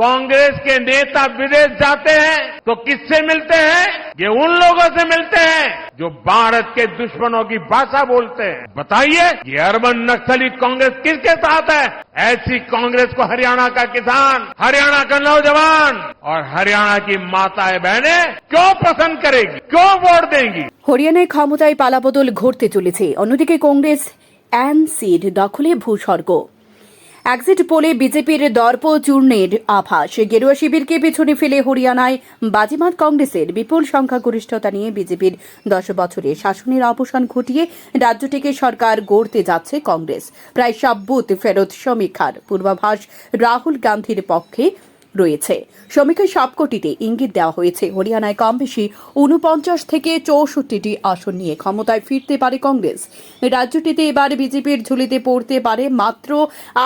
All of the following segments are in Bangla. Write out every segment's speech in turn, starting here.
कांग्रेस के नेता विदेश जाते हैं तो किससे मिलते हैं ये उन लोगों से मिलते हैं जो भारत के दुश्मनों की भाषा बोलते हैं बताइए ये अरबन नक्सली कांग्रेस किसके साथ है ऐसी कांग्रेस को हरियाणा का किसान हरियाणा का नौजवान और हरियाणा की माताएं बहनें क्यों पसंद करेगी क्यों वोट देंगी হরিয়ানায় ক্ষমতায় পালাবদল ঘটতে চলেছে অন্যদিকে কংগ্রেস এনসির দখলে ভূস্বর্গ এক্সিট পোলে বিজেপির দর্প চূর্ণের আভাস। গেরুয়া শিবিরকে পেছনে ফেলে হরিয়ানায় বাজিমাত কংগ্রেসের বিপুল সংখ্যাগরিষ্ঠতা নিয়ে বিজেপির দশ বছরে শাসনের অবসান ঘটিয়ে রাজ্যটিকে সরকার গড়তে যাচ্ছে কংগ্রেস। প্রায় সাব্যুত ফেরত সমীক্ষার পূর্বাভাস রাহুল গান্ধীর পক্ষে রয়েছে। সমীক্ষায় সবকটিতে ইঙ্গিত দেওয়া হয়েছে, হরিয়ানায় কম বেশি উনপঞ্চাশ থেকে চৌষট্টিটি আসন নিয়ে ক্ষমতায় ফিরতে পারে কংগ্রেস। রাজ্যটিতে এবার বিজেপির ঝুলিতে পড়তে পারে মাত্র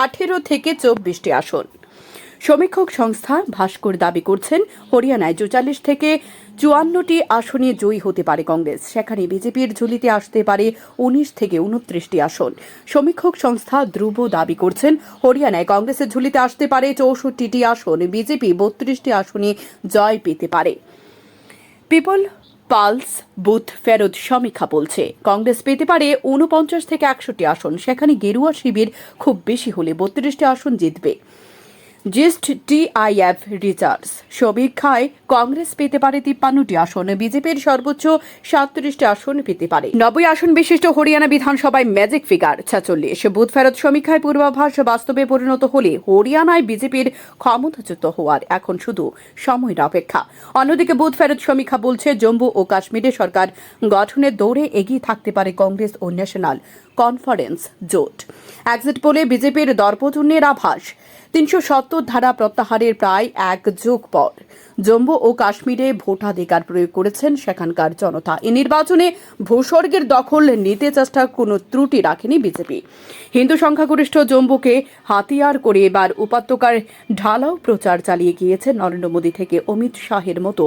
আঠেরো থেকে চব্বিশটি আসন। সমীক্ষক সংস্থা ভাস্কর দাবি করছেন, হরিয়ানায় চুয়াল্লিশ থেকে চুয়ান্নটি আসনে জয়ী হতে পারে কংগ্রেস। সেখানে বিজেপির ঝুলিতে আসতে পারে উনিশ থেকে উনত্রিশটি আসন। সমীক্ষক সংস্থা ধ্রুব দাবি করছেন, হরিয়ানায় কংগ্রেসের ঝুলিতে আসতে পারে চৌষট্টিটি আসন, বিজেপি বত্রিশটি আসনে জয় পেতে পারে। পিপল পালস বুথ ফেরত সমীক্ষা বলছে, কংগ্রেস পেতে পারে উনপঞ্চাশ থেকে একষট্টি আসন। সেখানে গেরুয়া শিবির খুব বেশি হলে বত্রিশটি আসন জিতবে। জিস্ট টিআইএফ রিচার্জ সমীক্ষায় কংগ্রেস পেতে পারে তিপ্পান্নটি আসন, বিজেপির সর্বোচ্চ সাতত্রিশটি আসন পেতে পারে। নব্বই আসন বিশিষ্ট হরিয়ানা বিধানসভায় ম্যাজিক ফিগার ছেচল্লিশ। বুথ ফেরত সমীক্ষায় পূর্বাভাস বাস্তবে পরিণত হলে হরিয়ানায় বিজেপির ক্ষমতাচ্যুত হওয়ার এখন শুধু সময়ের অপেক্ষা। অন্যদিকে বুথ ফেরত সমীক্ষা বলছে, জম্মু ও কাশ্মীরে সরকার গঠনের দৌড়ে এগিয়ে থাকতে পারে কংগ্রেস ও ন্যাশনাল কনফারেন্স জোট। এক্সিট পোলে বিজেপির দর্পচূর্ণের আভাস তিনশো সত্তর ধারা প্রত্যাহারের প্রায় এক যুগ পর জম্মু ও কাশ্মীরে ভোটাধিকার প্রয়োগ করেছেন সেখানকার জনতা। এই নির্বাচনে ভূস্বর্গের দখল নিতে চেষ্টা কোনো ত্রুটি রাখেনি বিজেপি। হিন্দু সংখ্যাগরিষ্ঠ জম্মুকে হাতিয়ার করে এবার উপত্যকার ঢালাও প্রচার চালিয়ে গিয়েছে নরেন্দ্র মোদী থেকে অমিত শাহের মতো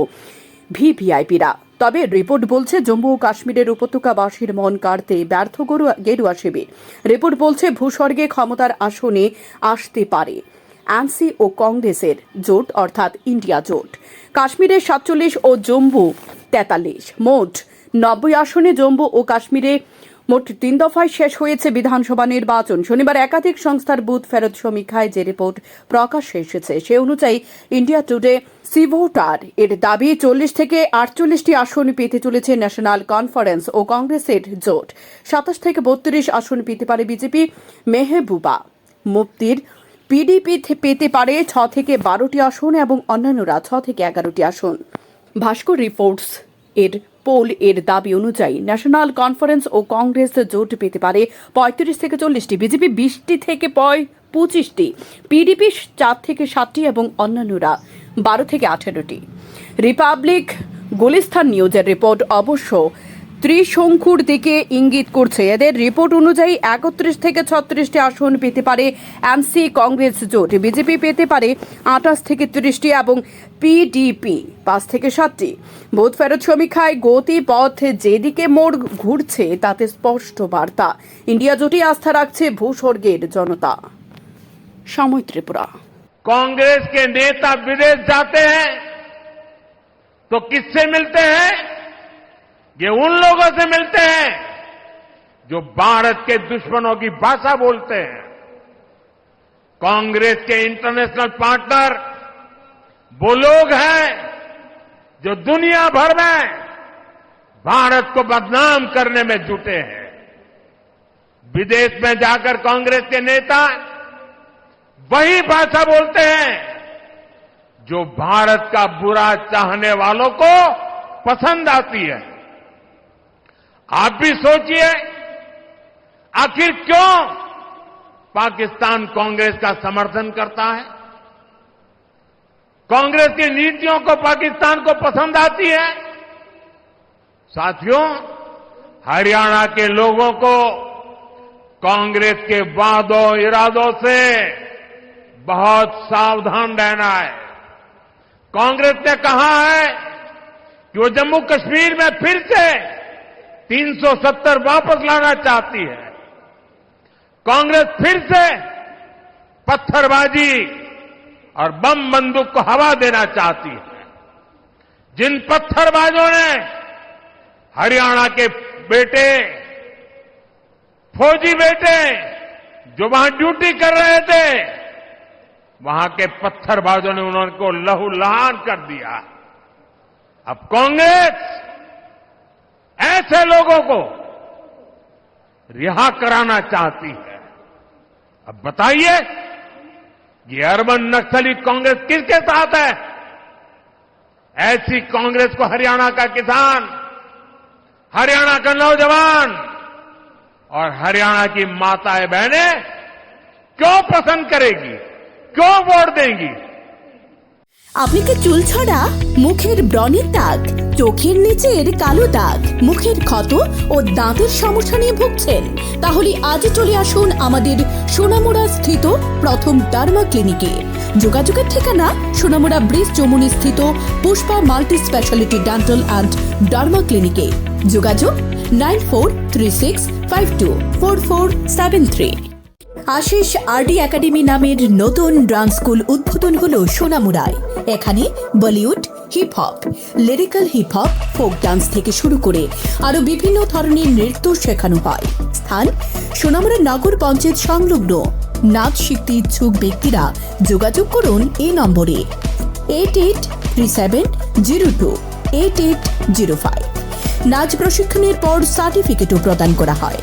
ভিভিআইপিরা। তবে রিপোর্ট বলছে, জম্মু ও কাশ্মীরের উপত্যকাবাসীর মন কাড়তে ব্যর্থ গরুয়া শিবির। রিপোর্ট বলছে, ভূস্বর্গে ক্ষমতার আসনে আসতে পারে। এনসি ও কংগ্রেসের জোট, অর্থাৎ ইন্ডিয়া জোট। কাশ্মীরের সাতচল্লিশ ও জম্মু তেতাল্লিশ। মোট নব্বই আসনে জম্মু ও কাশ্মীরে মোট তিন দফায় শেষ হয়েছে বিধানসভা নির্বাচন। শনিবার একাধিক সংস্থার বুথ ফেরত সমীক্ষায় যে রিপোর্ট প্রকাশ্যে এসেছে, সে অনুযায়ী ইন্ডিয়া টুডে সিভোটার এর দাবি, চল্লিশ থেকে আটচল্লিশটি আসন পেতে চলেছে ন্যাশনাল কনফারেন্স ও কংগ্রেসের জোট। সাতাশ থেকে বত্রিশ আসন পেতে পারে বিজেপি মেহবুবা। মুফতির পিডিপি পেতে পারে ছ থেকে বারোটি আসন এবং অন্যান্যরা ছ থেকে এগারোটি আসন। ভাস্কর রিপোর্টস এর পোল এর দাবি অনুযায়ী ন্যাশনাল কনফারেন্স ও কংগ্রেস জোট পেতে পারে পঁয়ত্রিশ থেকে চল্লিশটি, বিজেপি বিশটি থেকে পয়, পঁচিশটি পিডিপি চার থেকে সাতটি এবং অন্যান্যরা বারো থেকে আঠেরোটি। রিপাবলিক গুলিস্তান নিউজের রিপোর্ট অবশ্য ত্রিশঙ্কুর দিকে ইঙ্গিত করছে এদের রিপোর্ট অনুযায়ী একত্রিশ থেকে ছত্রিশটি আসন পেতে পারে এমসি কংগ্রেস জোট বিজেপি পেতে পারে আঠাশ থেকে ত্রিশটি এবং পিডিপি পাঁচ থেকে সাতটি ভোট ফেরত সমীক্ষায় গতি পথ যেদিকে মোড় ঘুরছে তাতে স্পষ্ট বার্তা ইন্ডিয়া জোটে আস্থা রাখছে ভূস্বর্গের জনতা সময় ত্রিপুরা कांग्रेस के नेता विदेश जाते हैं तो किससे मिलते हैं ये उन लोगों से मिलते हैं जो भारत के दुश्मनों की भाषा बोलते हैं। कांग्रेस के इंटरनेशनल पार्टनर वो लोग हैं जो दुनिया भर में भारत को बदनाम करने में जुटे हैं। विदेश में जाकर कांग्रेस के नेता वही भाषा बोलते हैं जो भारत का बुरा चाहने वालों को पसंद आती है। आप भी सोचिए, आखिर क्यों पाकिस्तान कांग्रेस का समर्थन करता है? कांग्रेस की नीतियों को पाकिस्तान को पसंद आती है? साथियों, हरियाणा के लोगों को कांग्रेस के वादों, इरादों से बहुत सावधान रहना है। कांग्रेस ने कहा है कि वो जम्मू कश्मीर में फिर से 370 वापस लाना चाहती है। कांग्रेस फिर से पत्थरबाजी और बम बंदूक को हवा देना चाहती है। जिन पत्थरबाजों ने हरियाणा के बेटे, फौजी बेटे जो वहाँ ड्यूटी कर रहे थे, वहाँ के पत्थरबाजों ने उनको लहू लहान कर दिया। अब कांग्रेस ऐसे लोगों को रिहा कराना चाहती है अब बताइए ये अर्बन नक्सली कांग्रेस किसके साथ है ऐसी कांग्रेस को हरियाणा का किसान हरियाणा का नौजवान और हरियाणा की माताएं बहनें क्यों पसंद करेगी क्यों वोट देंगी আপনি কি চুল ছড়া মুখের ব্রণের দাগ চোখের নিচের কালো দাগ, মুখের ক্ষত ও দাঁতের সমস্যা নিয়ে ভুগছেন। তাহলে আজই চলে আসুন আমাদের সোনামুড়া স্থিত প্রথম ডার্মা ক্লিনিকে যোগাযোগের ঠিকানা সোনামুড়া ব্রিজ চৌমুনি স্থিত Pushpa multi specialty dental and derma ক্লিনিকে যোগাযোগ nine four three six five two four four seven three. Ashish RD academy নামের নতুন ডান্স স্কুল উদ্বোধন হলো সোনামুড়ায়। এখানে Bollywood hip hop lyrical hip hop folk dance থেকে শুরু করে আরও বিভিন্ন ধরনের নৃত্য শেখানো হয়। স্থান সোনামুড়া নগর পঞ্চায়েত সংলগ্ন। নাচ শিখতে ইচ্ছুক ব্যক্তিরা যোগাযোগ করুন এই নম্বরে। Eight eight three seven zero two eight eight zero five নাচ প্রশিক্ষণের পর সার্টিফিকেটও প্রদান করা হয়।